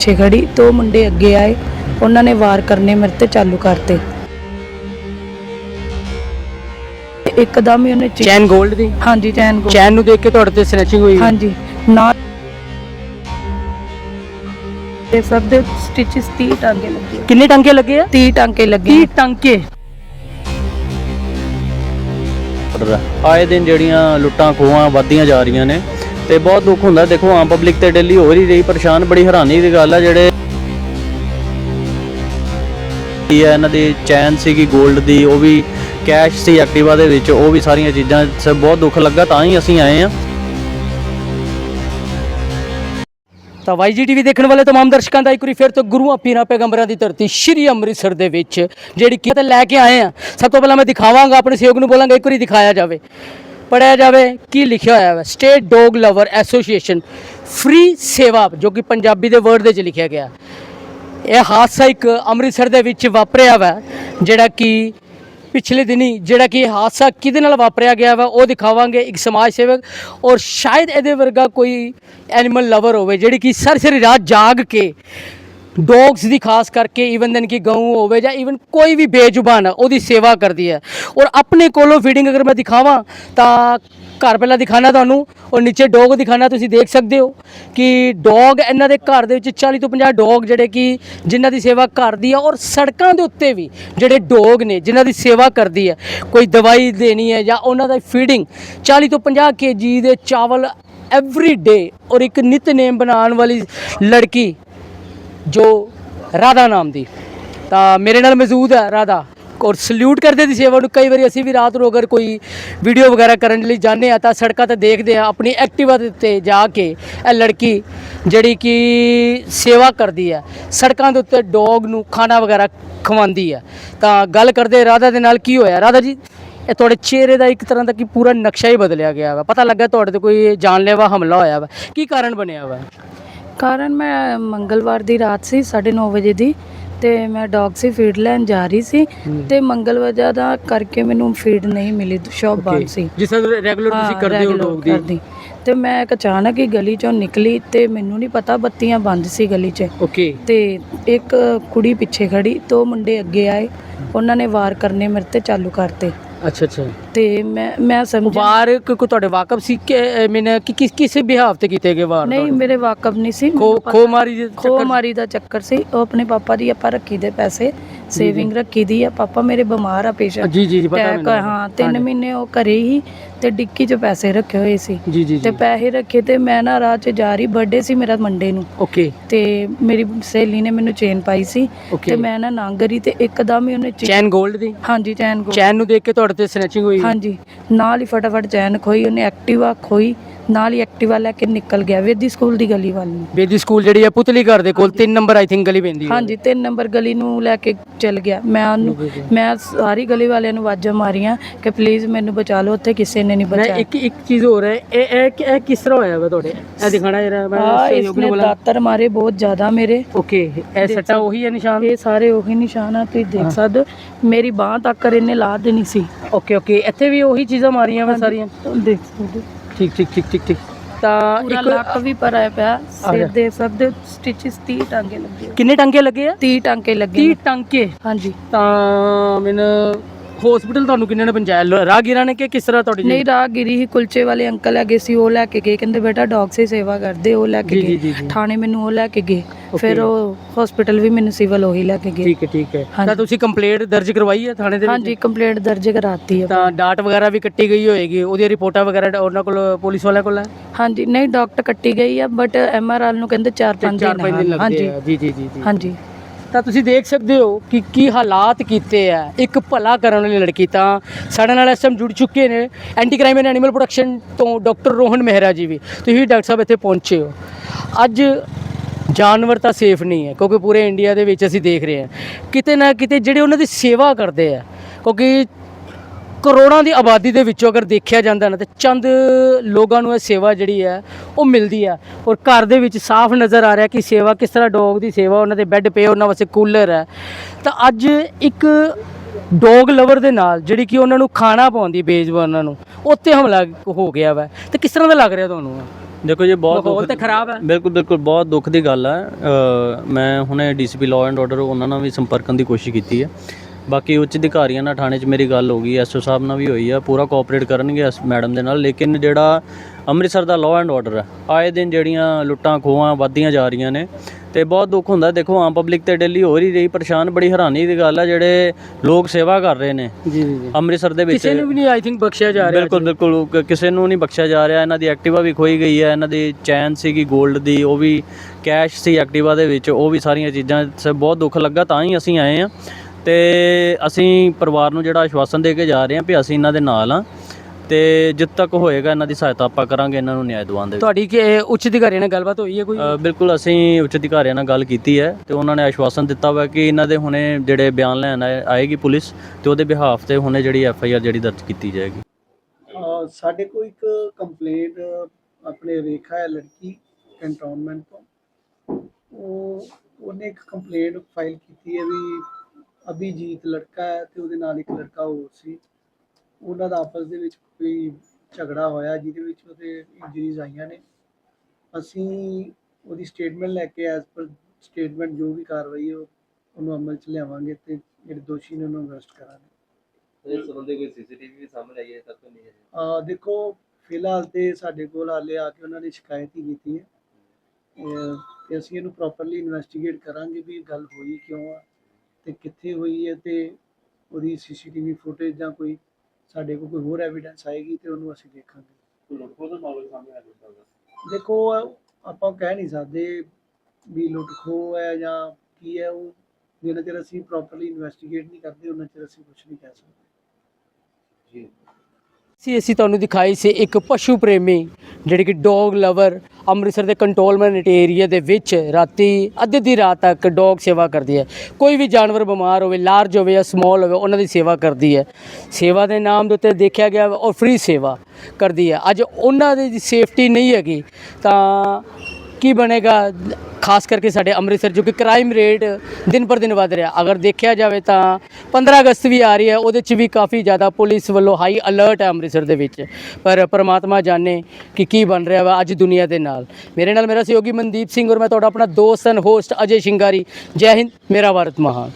ਪਿੱਛੇ ਖੜੀ ਦੋ ਮੁੰਡੇ ਅੱਗੇ ਆਏ। ਉਹਨਾਂ ਨੇ ਵਾਰ ਕਰਨੇ ਮੇਰੇ ਤੇ ਚਾਲੂ ਕਰਤੇ। ਤੇ ਇੱਕਦਮ ਹੀ ਉਹਨੇ ਚਿ- ਚੈਨ 골ਡ ਦੀ? ਹਾਂਜੀ ਚੈਨ ਕੋ ਚੈਨ ਨੂੰ ਦੇਖ ਕੇ ਤੁਹਾਡੇ ਤੇ ਸਨੈਚਿੰਗ ਹੋਈ ਹਾਂਜੀ। ਨਾਲ ਇਹ ਸਭ ਦੇ ਸਟਿਚਸ 30 ਟਾਂਕੇ ਲੱਗੇ। ਕਿੰਨੇ ਟਾਂਕੇ ਲੱਗੇ ਆ? 30 ਟਾਂਕੇ ਲੱਗੇ। 30 ਟਾਂਕੇ। ਆਏ ਦਿਨ ਜਿਹੜੀਆਂ ਲੁੱਟਾਂ ਖੋਹਾਂ ਵੱਧਦੀਆਂ ਜਾ ਰਹੀਆਂ ਨੇ ਤੇ ਬਹੁਤ ਦੁੱਖ ਹੁੰਦਾ। ਦੇਖੋ, ਆਮ ਪਬਲਿਕ ਤੇ ਡੇਲੀ ਹੋ ਰਹੀ ਰਹੀ ਪਰੇਸ਼ਾਨ, ਬੜੀ ਹੈਰਾਨੀ ਦੀ ਗੱਲ ਆ ਜਿਹੜੇ ਇਹ ਇਹਨਾਂ ਦੀ ਚੈਨ ਸੀਗੀ 골ਡ ਦੀ, ਉਹ ਵੀ ਕੈਸ਼ ਸੀ ਐਕਟਿਵਾ ਦੇ ਵਿੱਚ, ਉਹ ਵੀ ਸਾਰੀਆਂ ਚੀਜ਼ਾਂ ਸਭ ਬਹੁਤ ਦੁੱਖ ਲੱਗਾ, ਤਾਂ ਹੀ ਅਸੀਂ ਆਏ ਆ ਤਾਂ ਵਾਈਜੀ ਦੇਖਣ ਵਾਲੇ तमाम ਦਰਸ਼ਕਾਂ ਦਾ ਇੱਕ ਵਾਰੀ ਫਿਰ ਤੋਂ ਗੁਰੂਆਂ ਪੀਰਾਂ ਪੈਗੰਬਰਾਂ ਦੀ ਧਰਤੀ ਸ਼੍ਰੀ ਅੰਮ੍ਰਿਤਸਰ ਦੇ ਵਿੱਚ, ਜਿਹੜੀ ਕਿਤੇ ਲੈ ਕੇ ਆਏ ਆ ਸਭ ਤੋਂ ਪਹਿਲਾਂ ਮੈਂ ਦਿਖਾਵਾਂਗਾ, ਆਪਣੇ ਸਹਿਯੋਗ ਨੂੰ ਬੋਲਾਂਗਾ, ਇੱਕ ਵਾਰੀ ਦਿਖਾਇਆ ਜਾਵੇ। ਪੜਿਆ ਜਾਵੇ, ਕੀ ਲਿਖਿਆ ਹੋਇਆ ਹੈ state dog lover association free ਸੇਵਾ ਜੋ ਕਿ ਪੰਜਾਬੀ ਦੇ ਵਰਡ ਦੇ ਵਿੱਚ ਲਿਖਿਆ ਗਿਆ। ਇਹ ਹਾਦਸਾ ਇੱਕ ਅੰਮ੍ਰਿਤਸਰ ਦੇ ਵਿੱਚ ਵਾਪਰਿਆ ਵਾ, ਜਿਹੜਾ ਕਿ ਪਿਛਲੇ ਦਿਨੀ, ਜਿਹੜਾ ਕਿ ਹਾਦਸਾ ਕਿਹਦੇ ਨਾਲ ਵਾਪਰਿਆ ਗਿਆ ਵਾ, ਉਹ ਦਿਖਾਵਾਂਗੇ ਇੱਕ ਸਮਾਜ ਸੇਵਕ। ਔਰ ਸ਼ਾਇਦ ਇਹਦੇ ਵਰਗਾ ਕੋਈ ਐਨੀਮਲ ਲਵਰ ਹੋਵੇ, ਜਿਹੜੀ ਕਿ ਸਾਰੀ ਸਾਰੀ ਰਾਤ ਜਾਗ ਕੇ ਡੌਗਸ ਦੀ ਖਾਸ ਕਰਕੇ ਈਵਨ ਦਨ ਕਿ ਗਊ ਹੋਵੇ ਜਾਂ ਈਵਨ ਕੋਈ ਵੀ ਬੇਜ਼ੁਬਾਨ ਆ, ਉਹਦੀ ਸੇਵਾ ਕਰਦੀ ਹੈ। ਔਰ ਆਪਣੇ ਕੋਲੋਂ ਫੀਡਿੰਗ ਅਗਰ ਮੈਂ ਦਿਖਾਵਾਂ ਤਾਂ ਘਰ ਪਹਿਲਾਂ ਦਿਖਾਣਾ ਤੁਹਾਨੂੰ ਔਰ ਨੀਚੇ ਡੌਗ ਦਿਖਾਣਾ ਤੁਸੀਂ ਦੇਖ ਸਕਦੇ ਹੋ ਕਿ ਡੌਗ ਇਹਨਾਂ ਦੇ ਘਰ ਦੇ ਵਿੱਚ 40 ਤੋਂ 50 ਡੌਗ ਜਿਹੜੇ ਕਿ ਜਿਨ੍ਹਾਂ ਦੀ ਸੇਵਾ ਕਰਦੀ ਆ ਔਰ ਸੜਕਾਂ ਦੇ ਉੱਤੇ ਵੀ ਜਿਹੜੇ ਡੌਗ ਨੇ ਜਿਨ੍ਹਾਂ ਦੀ ਸੇਵਾ ਕਰਦੀ ਹੈ ਕੋਈ ਦਵਾਈ ਦੇਣੀ ਹੈ ਜਾਂ ਉਹਨਾਂ ਦਾ ਫੀਡਿੰਗ 40 ਤੋਂ 50 ਕੇਜੀ ਦੇ ਚਾਵਲ ਐਵਰੀ ਡੇ ਔਰ ਇੱਕ ਨਿਤਨੇਮ ਬਣਾਉਣ ਵਾਲੀ ਲੜਕੀ ਜੋ ਰਾਧਾ ਨਾਮ ਦੀ। ਤਾਂ ਮੇਰੇ ਨਾਲ ਮੌਜੂਦ ਹੈ ਰਾਧਾ। ਔਰ ਸਲੂਟ ਕਰਦੇ ਦੀ ਸੇਵਾ ਨੂੰ ਕਈ ਵਾਰੀ ਅਸੀਂ ਵੀ ਰਾਤ ਨੂੰ ਅਗਰ ਕੋਈ ਵੀਡੀਓ ਵਗੈਰਾ ਕਰਨ ਲਈ ਜਾਂਦੇ ਆ ਤਾਂ ਸੜਕਾਂ ਤੇ ਦੇਖਦੇ ਆ ਆਪਣੀ ਐਕਟਿਵਾ ਦੇ ਉੱਤੇ ਜਾ ਕੇ ਇਹ ਲੜਕੀ ਜਿਹੜੀ ਕਿ ਸੇਵਾ ਕਰਦੀ ਹੈ, ਸੜਕਾਂ ਦੇ ਉੱਤੇ ਡੌਗ ਨੂੰ ਖਾਣਾ ਵਗੈਰਾ ਖਵਾਉਂਦੀ ਹੈ। ਤਾਂ ਗੱਲ ਕਰਦੇ ਰਾਧਾ ਦੇ ਨਾਲ ਕੀ ਹੋਇਆ। ਰਾਧਾ ਜੀ, ਇਹ ਤੁਹਾਡੇ ਚਿਹਰੇ ਦਾ ਇੱਕ ਤਰ੍ਹਾਂ ਦਾ ਕਿ ਪੂਰਾ ਨਕਸ਼ਾ ਹੀ ਬਦਲਿਆ ਗਿਆ ਵਾ। ਪਤਾ ਲੱਗਾ ਤੁਹਾਡੇ ਤੇ ਕੋਈ ਜਾਨਲੇਵਾ ਹਮਲਾ ਹੋਇਆ ਵਾ। ਕੀ ਕਾਰਨ ਬਣਿਆ ਵਾ? ਕਾਰਨ ਮੈਂ ਮੰਗਲਵਾਰ ਦੀ ਰਾਤ ਸੀ 9:30 ਵਜੇ ਦੀ ਤੇ ਮੈਂ ਡੌਗ ਸੀ ਫੀਡ ਲੈਣ ਜਾ ਰਹੀ ਸੀ ਤੇ ਮੰਗਲਵਾਰ ਦਾ ਕਰਕੇ ਮੈਨੂੰ ਫੀਡ ਨਹੀਂ ਮਿਲੀ ਸ਼ੌਪ ਬੰਦ ਸੀ। ਜਿਸ ਤਰ੍ਹਾਂ ਰੈਗੂਲਰ ਤੁਸੀਂ ਕਰਦੇ ਹੋ ਡੌਗ ਦੀ। ਤੇ ਮੈਂ ਇੱਕ ਅਚਾਨਕ ਹੀ ਗਲੀ ਚੋਂ ਨਿਕਲੀ ਤੇ ਮੈਨੂੰ ਨਹੀਂ ਪਤਾ ਬੱਤੀਆਂ ਬੰਦ ਸੀ ਗਲੀ 'ਚ। ਓਕੇ ਤੇ ਇੱਕ ਕੁੜੀ ਪਿੱਛੇ ਖੜੀ ਦੋ ਮੁੰਡੇ ਅੱਗੇ ਆਏ। ਉਹਨਾਂ ਨੇ ਵਾਰ ਕਰਨੇ ਮੇਰੇ ਤੇ ਚਾਲੂ ਕਰਤੇ। ਅੱਛਾ ਅੱਛਾ। ਤੇ ਮੈਂ ਮੈਂ ਸਮਝ ਵਾਰ ਕੋ ਕੋ ਤੁਹਾਡੇ ਵਾਕਫ ਸੀ ਕਿ ਮੈਨੇ ਕਿ ਕਿਸ ਕਿਸ ਬਿਹਾਵ ਤੇ ਕੀਤੇ ਗਏ ਵਾਰ ਨਹੀਂ ਮੇਰੇ ਵਾਕਬ ਨਹੀਂ ਸੀ ਖੋ ਮੈਨੂੰ ਪਤਾ- ਖੋ ਮਾਰੀ ਦੇ ਖੋ ਚੱਕਰ ਮਾਰੀ ਦਾ ਚੱਕਰ ਸੀ। ਉਹ ਆਪਣੇ ਪਾਪਾ ਦੀ ਆਪਾਂ ਰੱਖੀ ਦੇ ਪੈਸੇ। ਸੇਵਿੰਗ ਰੱਖੀ ਦੀ ਆ। ਪਾਪਾ ਮੇਰੇ ਬਿਮਾਰ ਆ ਪੇਸ਼ੈਂਟ। ਜੀ ਜੀ ਜੀ ਪਤਾ ਮੈਨੂੰ। ਹਾਂ 3 ਮਹੀਨੇ ਉਹ ਘਰੇ ਹੀ ਤੇ ਡਿੱਕੀ 'ਚ ਪੈਸੇ ਰੱਖੇ ਹੋਏ ਸੀ। ਜੀ ਜੀ ਤੇ ਪੈਸੇ ਰੱਖੇ ਤੇ ਮੈਂ ਨਾ ਰਾਹ 'ਚ ਜਾ ਰਹੀ ਬਰਥਡੇ ਸੀ ਮੇਰਾ ਮੰਡੇ ਨੂੰ। ਓਕੇ। ਤੇ ਮੇਰੀ ਸਹੇਲੀ ਨੇ ਮੈਨੂੰ ਚੇਨ ਪਾਈ ਸੀ। ਤੇ ਮੈਂ ਨਾ ਰਹੀ ਤੇ ਇੱਕਦਮ ਹੀ ਉਹਨੇ ਚੈਨ 골ਡ ਦੀ? ਹਾਂਜੀ ਚੈਨ ਕੋ ਚੈਨ ਨੂੰ ਦੇਖ ਕੇ ਤੁਹਾਡੇ ਤੇ ਸਨੈਚਿੰਗ ਹੋਈ ਹਾਂਜੀ। ਨਾਲ ਹੀ ਫਟਾਫਟ ਚੈਨ ਖੋਈ ਉਹਨੇ ਐਕਟਿਵਾ ਖੋਈ। ਨਾਲ ਹੀ ਐਕਟਿਵਾ ਲੈ ਕੇ ਨਿਕਲ ਗਿਆ ਵੇਦੀ ਸਕੂਲ ਦੀ ਗਲੀ ਵੱਲ ਨੂੰ। ਬੇਦੀ ਸਕੂਲ ਜਿਹੜੀ ਹੈ ਪੁਤਲੀ ਘਰ ਦੇ ਕੋਲ 3 ਨੰਬਰ ਆਈ ਥਿੰਕ ਗਲੀ ਪੈਂਦੀ ਹੈ। ਹਾਂਜੀ 3 ਨੰਬਰ ਗਲੀ ਨੂੰ ਲੈ ਕੇ ਚਲ ਗਿਆ। ਮੈਂ ਉਹਨੂੰ। ਮੈਂ ਸਾਰੀ ਗਲੀ ਵਾਲਿਆਂ ਨੂੰ ਆਵਾਜ਼ਾਂ ਮਾਰੀਆਂ ਕਿ ਪਲੀਜ਼ ਮੈਨੂੰ ਬਚਾ ਲਓ ਉੱਥੇ ਕਿਸੇ ਨੇ ਨਹੀਂ ਮੈਂ ਬਚਾਇਆ। ਇੱਕ ਇੱਕ ਚੀਜ਼ ਹੈ ਇਹ ਇਹ ਇਹ ਕਿਸ ਤਰ੍ਹਾਂ ਹੋਇਆ ਵਾ ਤੁਹਾਡੇ? ਇਹ ਦਿਖਾਣਾ ਜਰਾ ਮੈਂ ਆ ਸਹਿਯੋਗ ਨੂੰ ਇਸਨੇ ਬੋਲਾਂ। ਦਾਤਰ ਮਾਰੇ ਬਹੁਤ ਜ਼ਿਆਦਾ ਮੇਰੇ। ਓਕੇ ਇਹ ਸੱਟਾ ਉਹੀ ਹੈ ਨਿਸ਼ਾਨ? ਇਹ ਸਾਰੇ ਉਹੀ ਨਿਸ਼ਾਨ ਆ ਤੁਸੀਂ ਦੇਖ ਸਕਦੇ ਹੋ। ਮੇਰੀ ਬਾਹ ਤੱਕ ਇਹਨੇ ਲਾ ਦੇਣੀ ਸੀ। ਓਕੇ ਓਕੇ ਇੱਥੇ ਵੀ ਉਹੀ ਚੀਜ਼ਾਂ ਮਾਰੀਆਂ ਵਾ ਸਾਰੀਆਂ। ਦੇਖ ਸਕਦੇ ਹੋ। ਠੀਕ ਠੀਕ ਠੀਕ ਠੀਕ ਠੀਕ ਤਾਂ ਪੂਰਾ ਇੱਕ ਲੱਕ ਵੀ ਭਰਿਆ ਪਿਆ ਸਿਰ। ਦੇ ਸਕਦੇ ਹੋ, ਸਟਿਚਸ 30 ਟਾਂਗੇ ਲੱਗੇ। ਕਿੰਨੇ ਟਾਂਕੇ ਲੱਗੇ ਆ 30 ਟਾਂਕੇ ਲੱਗੇ 30 ਨੇ। ਟਾਂਕੇ ਹਾਂਜੀ ਤਾਂ ਮੈਨੂੰ ਹਸਪੀਟਲ ਤੁਹਾਨੂੰ ਕਿੰਨੇ ਨੇ ਪਹੁੰਚਾਇਆ ਰਾਹਗੀਰਾਂ ਨੇ ਕਿ ਕਿਸ ਤਰ੍ਹਾਂ ਤੁਹਾਡੀ ਨਹੀਂ ਰਾਹਗੀਰੀ ਹੀ ਕੁਲਚੇ ਵਾਲੇ ਅੰਕਲ ਹੈਗੇ ਸੀ ਉਹ ਲੈ ਕੇ ਗਏ ਕਹਿੰਦੇ ਬੇਟਾ ਡੌਗ ਸੇ ਸੇਵਾ ਕਰਦੇ ਉਹ ਲੈ ਕੇ ਜੀ, ਜੀ, ਗਏ ਜੀ। ਥਾਣੇ ਮੈਨੂੰ ਉਹ ਲੈ ਕੇ ਗਏ ਫਿਰ. ਉਹ ਹਸਪੀਟਲ ਵੀ ਮੈਨੂੰ ਸਿਵਲ ਉਹੀ ਲੈ ਕੇ ਗਏ। ਠੀਕ ਹੈ ਠੀਕ ਹੈ। ਹਾਂਜੀ। ਤਾਂ ਤੁਸੀਂ ਕੰਪਲੇਂਟ ਦਰਜ ਕਰਵਾਈ ਹੈ ਥਾਣੇ ਦੇ ਵਿੱਚ? ਹਾਂਜੀ ਕੰਪਲੇਂਟ ਦਰਜ ਕਰਾਤੀ ਹੈ ਤਾਂ ਡਾਟ ਵਗੈਰਾ ਵੀ ਕੱਟੀ ਗਈ ਹੋਏਗੀ ਉਹਦੀਆਂ ਰਿਪੋਰਟਾਂ ਵਗੈਰਾ ਉਹਨਾਂ ਕੋਲ ਪੁਲਿਸ ਵਾਲਿਆਂ ਕੋਲ ਹੈ? ਹਾਂਜੀ ਨਹੀਂ ਡਾਕਟਰ ਕੱਟੀ ਗਈ ਆ ਬਟ ਐਮਆਰਆਰ ਨੂੰ ਕਹਿੰਦੇ 4-5 ਚਾਰ ਦਿਨ ਪੰਜ ਦਿਨ ਲੱਗਦੇ ਹਾਂਜੀ। ਆ ਜੀ ਜੀ ਜੀ ਜੀ। ਹਾਂਜੀ। ਤਾਂ ਤੁਸੀਂ ਦੇਖ ਸਕਦੇ ਹੋ ਕਿ ਕੀ ਹਾਲਾਤ ਕੀਤੇ ਆ। ਇੱਕ ਭਲਾ ਕਰਨ ਵਾਲੀ ਲੜਕੀ ਤਾਂ ਸਾਡੇ ਨਾਲ ਇਸ ਟਾਈਮ ਜੁੜ ਚੁੱਕੇ ਨੇ। Anti crime and animal protection ਤੋਂ ਡਾਕਟਰ ਰੋਹਨ ਮਹਿਰਾ ਜੀ ਵੀ। ਤੁਸੀਂ ਡਾਕਟਰ ਸਾਹਿਬ ਇੱਥੇ ਪਹੁੰਚੇ ਹੋ। ਅੱਜ ਜਾਨਵਰ ਤਾਂ ਸੇਫ ਨਹੀਂ ਹੈ, ਕਿਉਂਕਿ ਪੂਰੇ ਇੰਡੀਆ ਦੇ ਵਿੱਚ ਅਸੀਂ ਦੇਖ ਰਹੇ ਹਾਂ। ਕਿਤੇ ਨਾ ਕਿਤੇ ਜਿਹੜੇ ਉਹਨਾਂ ਦੀ ਸੇਵਾ ਕਰਦੇ ਆ, ਕਿਉਂਕਿ ਕਰੋੜਾਂ ਦੀ ਆਬਾਦੀ ਦੇ ਵਿੱਚੋਂ ਅਗਰ ਦੇਖਿਆ ਜਾਂਦਾ ਨਾ, ਤੇ ਚੰਦ ਲੋਕਾਂ ਨੂੰ ਇਹ ਸੇਵਾ ਜਿਹੜੀ ਹੈ, ਉਹ ਮਿਲਦੀ ਹੈ ਔਰ ਘਰ ਦੇ ਵਿੱਚ ਸਾਫ਼ ਨਜ਼ਰ ਆ ਰਿਹਾ ਕਿ ਸੇਵਾ ਕਿਸ ਤਰ੍ਹਾਂ, ਡੌਗ ਦੀ ਸੇਵਾ, ਉਹਨਾਂ ਦੇ ਬੈੱਡ ਪਏ, ਉਹਨਾਂ ਵਾਸਤੇ ਕੂਲਰ ਹੈ। ਤਾਂ ਅੱਜ ਇੱਕ ਡੌਗ ਲਵਰ ਦੇ ਨਾਲ, ਜਿਹੜੀ ਕਿ ਉਹਨਾਂ ਨੂੰ ਖਾਣਾ ਪਾਉਂਦੀ, ਬੇਜ਼ਬਾਨਾਂ ਨੂੰ, ਉੱਤੇ ਹਮਲਾ ਹੋ ਗਿਆ ਵਾ। ਤੇ ਕਿਸ ਤਰ੍ਹਾਂ ਦਾ ਲੱਗ ਰਿਹਾ ਤੁਹਾਨੂੰ? ਦੇਖੋ ਜੀ ਬਹੁਤ ਮਾਹੌਲ ਤਾਂ ਖਰਾਬ ਹੈ। ਬਿਲਕੁਲ ਬਿਲਕੁਲ ਬਹੁਤ ਦੁੱਖ ਦੀ ਗੱਲ ਹੈ। ਮੈਂ ਹੁਣੇ ਡੀਸੀਪੀ ਲਾਅ ਐਂਡ ਆਰਡਰ ਉਹਨਾਂ ਨਾਲ ਵੀ ਸੰਪਰਕ ਕਰਨ ਦੀ ਕੋਸ਼ਿਸ਼ ਕੀਤੀ ਹੈ। ਬਾਕੀ ਉੱਚ ਅਧਿਕਾਰੀਆਂ ਨਾਲ ਥਾਣੇ 'ਚ ਮੇਰੀ ਗੱਲ ਹੋ ਗਈ ਐਸਓ ਸਾਹਿਬ ਨਾਲ ਵੀ ਹੋਈ ਆ ਪੂਰਾ ਕੋਆਪਰੇਟ ਕਰਨਗੇ ਇਸ ਮੈਡਮ ਦੇ ਨਾਲ। ਲੇਕਿਨ ਜਿਹੜਾ ਅੰਮ੍ਰਿਤਸਰ ਦਾ ਲਾਅ ਐਂਡ ਆਰਡਰ ਹੈ ਆਏ ਦਿਨ ਜਿਹੜੀਆਂ ਲੁੱਟਾਂ ਖੋਹਾਂ ਵੱਧਦੀਆਂ ਜਾ ਰਹੀਆਂ ਨੇ ਤੇ ਬਹੁਤ ਦੁੱਖ ਹੁੰਦਾ। ਦੇਖੋ ਆਮ ਪਬਲਿਕ ਤੇ ਡੇਲੀ ਹੋ ਹੀ ਰਹੀ ਪਰੇਸ਼ਾਨ ਬੜੀ ਹੈਰਾਨੀ ਦੀ ਗੱਲ ਹੈ ਜਿਹੜੇ ਲੋਕ ਸੇਵਾ ਕਰ ਰਹੇ ਨੇ। ਜੀ ਜੀ ਅੰਮ੍ਰਿਤਸਰ ਦੇ ਵਿੱਚ ਕਿਸੇ ਨੂੰ ਵੀ ਨਹੀਂ ਆਈ ਥਿੰਕ ਬਖਸ਼ਿਆ ਜਾ ਰਿਹਾ ਬਿਲਕੁਲ ਬਿਲਕੁਲ ਕ- ਕਿਸੇ ਨੂੰ ਨਹੀਂ ਬਖਸ਼ਿਆ ਜਾ ਰਿਹਾ। ਇਹਨਾਂ ਦੀ ਐਕਟਿਵਾ ਵੀ ਖੋਈ ਗਈ ਹੈ ਇਹਨਾਂ ਦੀ ਚੈਨ ਸੀਗੀ 골ਡ ਦੀ ਉਹ ਵੀ ਕੈਸ਼ ਸੀ ਐਕਟਿਵਾ ਦੇ ਵਿੱਚ ਉਹ ਵੀ ਸਾਰੀਆਂ ਚੀਜ਼ਾਂ ਸ ਬਹੁਤ ਦੁੱਖ ਲੱਗਾ ਤਾਂ ਹੀ ਅਸੀਂ ਆਏ ਆ। ਤੇ ਅਸੀਂ ਪਰਿਵਾਰ ਨੂੰ ਜਿਹੜਾ ਆਸ਼ਵਾਸਨ ਦੇ ਕੇ ਜਾ ਰਹੇ ਹਾਂ ਵੀ ਅਸੀਂ ਇਹਨਾਂ ਦੇ ਨਾਲ ਆ। ਤੇ ਜਿੱਦ ਤੱਕ ਹੋਏਗਾ ਇਹਨਾਂ ਦੀ ਸਹਾਇਤਾ ਆਪਾਂ ਕਰਾਂਗੇ ਇਹਨਾਂ ਨੂੰ ਨਿਆਂ ਦਿਵਾਉਣ ਦੇ ਵਿੱਚ। ਤੁਹਾਡੀ ਕਿ ਉੱਚ ਅਧਿਕਾਰੀਆਂ ਨਾਲ ਗੱਲਬਾਤ ਹੋਈ ਹੈ ਕੋਈ? ਅ, ਬਿਲਕੁਲ ਅਸੀਂ ਉੱਚ ਅਧਿਕਾਰੀਆਂ ਨਾਲ ਗੱਲ ਕੀਤੀ ਹੈ ਤੇ ਉਹਨਾਂ ਨੇ ਆਸ਼ਵਾਸਨ ਦਿੱਤਾ ਵਾ ਕਿ ਇਹਨਾਂ ਦੇ ਹੁਣੇ ਜਿਹੜੇ ਬਿਆਨ ਲੈਣ ਆਏ- ਆਏਗੀ ਪੁਲਿਸ ਤੇ ਉਹਦੇ ਬਿਹਾਫ ਤੇ ਹੁਣੇ ਜਿਹੜੀ ਐਫ ਆਈ ਆਰ ਜਿਹੜੀ ਦਰਜ ਕੀਤੀ ਜਾਏਗੀ। ਅਹ ਸਾਡੇ ਕੋਲ ਇੱਕ ਕੰਪਲੇਂਟ ਆਪਣੇ ਰੇਖਾ ਹੈ ਲੜਕੀ ਕੰਟੋਨਮੈਂਟ ਤੋਂ। ਉਹ ਉਹਨੇ ਇੱਕ ਕੰਪਲੇਂਟ ਫਾਈਲ ਕੀਤੀ ਹੈ ਵੀ ਅਭਿਜੀਤ ਲੜਕਾ ਹੈ ਤੇ ਉਹਦੇ ਨਾਲ ਇੱਕ ਲੜਕਾ ਹੋਰ ਸੀ। ਉਹਨਾਂ ਦਾ ਆਪਸ ਦੇ ਵਿੱਚ ਕੋਈ ਝਗੜਾ ਹੋਇਆ ਜਿਹਦੇ ਵਿੱਚ ਉਹਦੇ ਇੰਜਰੀਜ਼ ਆਈਆਂ ਨੇ। ਅਸੀਂ ਉਹਦੀ ਸਟੇਟਮੈਂਟ ਲੈ ਕੇ ਐਜ਼ ਪਰ ਸਟੇਟਮੈਂਟ ਜੋ ਵੀ ਕਾਰਵਾਈ ਹੈ ਉਹ- ਉਹਨੂੰ ਅਮਲ ਚ ਲਿਆਵਾਂਗੇ ਤੇ ਜਿਹੜੇ ਦੋਸ਼ੀ ਨੇ ਉਹਨਾਂ ਅਰੈਸਟ ਕਰਾਂਗੇ। ਇਸ ਸੰਬੰਧੀ ਕੋਈ ਸੀਸੀਟੀਵੀ ਵੀ ਸਾਹਮਣੇ ਆਈ ਹੈ ਤੱਕ ਨਹੀਂ ਹੈ ਅਹ ਦੇਖੋ ਫਿਲਹਾਲ ਤੇ ਸਾਡੇ ਕੋਲ ਹਾਲੇ ਆ ਕੇ ਉਹਨਾਂ ਨੇ ਸ਼ਿਕਾਇਤ ਹੀ ਕੀਤੀ ਹੈ। ਤੇ ਅਸੀਂ ਇਹਨੂੰ ਪ੍ਰੋਪਰਲੀ ਇਨਵੈਸਟੀਗੇਟ ਕਰਾਂਗੇ ਵੀ ਗੱਲ ਹੋਈ ਕਿਉਂ ਆ ਤੇ ਕਿੱਥੇ ਹੋਈ ਹੈ ਤੇ ਉਹਦੀ ਸੀਸੀਟੀਵੀ ਫੁਟੇਜ ਜਾਂ ਕੋਈ ਸਾਡੇ ਕੋਲ ਕੋਈ ਹੋਰ ਐਵੀਡੈਂਸ ਆਏਗੀ ਤੇ ਉਹਨੂੰ ਅਸੀਂ ਦੇਖਾਂਗੇ। ਲੁੱਟਖੋ ਦੇਖੋ ਆਪਾਂ ਕਹਿ ਨਹੀਂ ਸਕਦੇ ਵੀ ਲੁੱਟ ਖੋਹ ਹੈ ਜਾਂ ਕੀ ਹੈ ਉਹ ਜਿੰਨਾ ਚਿਰ ਅਸੀਂ ਪ੍ਰੋਪਰਲੀ ਇਨਵੈਸਟੀਗੇਟ ਨਹੀਂ ਕਰਦੇ ਉਹਨਾਂ ਚਿਰ ਅਸੀਂ ਕੁਝ ਨਹੀਂ ਕਹਿ ਸਕਦੇ। ਜੀ। ਸੀ, ਅਸੀਂ ਤੁਹਾਨੂੰ ਦਿਖਾਈ ਸੀ ਇੱਕ ਪਸ਼ੂ ਪ੍ਰੇਮੀ, ਜਿਹੜੇ ਕਿ ਡੌਗ ਲਵਰ ਅੰਮ੍ਰਿਤਸਰ ਦੇ ਕੰਟਰੋਲਮੈਂਟ ਏਰੀਆ ਦੇ ਵਿੱਚ ਰਾਤੀ ਅੱਧੀ ਦੀ ਰਾਤ ਤੱਕ ਡੌਗ ਸੇਵਾ ਕਰਦੀ ਹੈ। ਕੋਈ ਵੀ ਜਾਨਵਰ ਬਿਮਾਰ ਹੋਵੇ ਲਾਰਜ ਹੋਵੇ ਜਾਂ ਸਮਾਲ ਹੋਵੇ, ਉਹਨਾਂ ਦੀ ਸੇਵਾ ਕਰਦੀ ਹੈ। ਸੇਵਾ ਦੇ ਨਾਮ ਦੇ ਉੱਤੇ ਦੇਖਿਆ ਗਿਆ ਵਾ ਔਰ ਫ੍ਰੀ ਸੇਵਾ ਕਰਦੀ ਹੈ। ਅੱਜ ਉਹਨਾਂ ਦੀ ਸੇਫਟੀ ਨਹੀਂ ਹੈਗੀ, ਤਾਂ ਕੀ ਬਣੇਗਾ, ਖਾਸ ਕਰਕੇ ਸਾਡੇ ਅੰਮ੍ਰਿਤਸਰ, ਜੋ ਕਿ ਕ੍ਰਾਈਮ ਰੇਟ ਦਿਨ ਪਰ ਦਿਨ ਵੱਧ ਰਿਹਾ। ਅਗਰ ਦੇਖਿਆ ਜਾਵੇ ਤਾਂ 15 ਅਗਸਤ ਵੀ ਆ ਰਹੀ ਹੈ, ਉਹਦੇ 'ਚ ਵੀ ਕਾਫੀ ਜ਼ਿਆਦਾ ਪੁਲਿਸ ਵੱਲੋਂ ਹਾਈ ਅਲਰਟ ਹੈ ਅੰਮ੍ਰਿਤਸਰ ਦੇ ਵਿੱਚ। ਪਰ ਪ੍ਰਮਾਤਮਾ ਜਾਣੇ ਕਿ ਕੀ ਬਣ ਰਿਹਾ ਵਾ ਅੱਜ ਦੁਨੀਆ ਦੇ ਨਾਲ। ਮੇਰੇ ਨਾਲ ਮੇਰਾ ਸਹਿਯੋਗੀ ਮਨਦੀਪ ਸਿੰਘ ਔਰ ਮੈਂ ਤੁਹਾਡਾ ਆਪਣਾ ਦੋਸਤ ਐਂਡ ਹੋਸਟ ਅਜੇ ਸ਼ਿੰਗਾਰੀ। ਜੈ ਹਿੰਦ, ਮੇਰਾ ਭਾਰਤ ਮਹਾਨ।